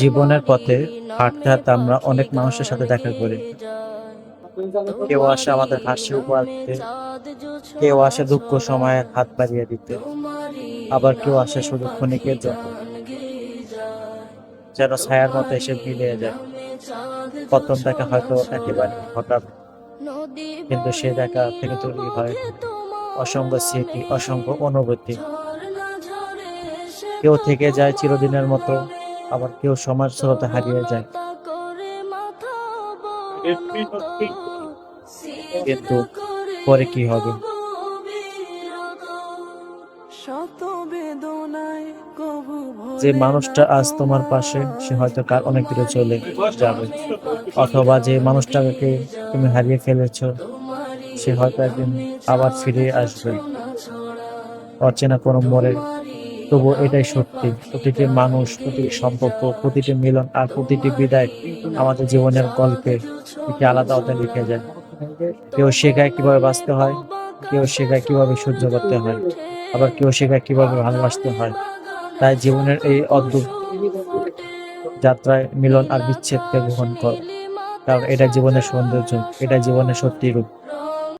জীবনের পথে হাঁটতে হাঁটতে আমরা অনেক মানুষের সাথে দেখা করি। কেউ আসে আমাদের হাসি উপহার দিতে, কেউ আসে দুঃখ সময়ে হাত বাড়িয়ে দিতে, আবার কেউ আসে শুধু ক্ষণিকের জন্য। যেন ছায়ার মতো এসে মিলিয়ে যায়। প্রথম দেখা হয়তো একেবারে হঠাৎ, কিন্তু সে দেখা থেকে তৈরি হয় অসংখ্য স্মৃতি, অসংখ্য অনুভূতি। কেউ থেকে যায় চিরদিনের মতো আবার কেউ সমাজ স্রোতে হারিয়ে যায়। কিন্তু পরে কি হবে? যে মানুষটা আজ তোমার পাশে সে হয়তো কাল অনেক দূরে চলে যাবে। অথবা যে মানুষটাকে তুমি হারিয়ে ফেলেছ সে হয়তো একদিন আবার ফিরে আসবে। অচেনা কোনো মোড়ে তবু এটাই সত্যি। প্রতিটি মানুষ, প্রতিটি সম্পর্ক, প্রতিটি মিলন আর প্রতিটি বিদায় আমাদের জীবনের গল্পে একটি আলাদা অধ্যায় লিখে যায়। কেউ শেখায় কীভাবে বাঁচতে হয়, কেউ শেখায় কীভাবে সহ্য করতে হয়, আবার কেউ শেখায় কীভাবে ভালোবাসতে হয়। তাই জীবনের এই অদ্ভুত যাত্রায় মিলন আর বিচ্ছেদকে গ্রহণ কর। কারণ এটা জীবনের সৌন্দর্য এটা জীবনের সত্যি রূপ।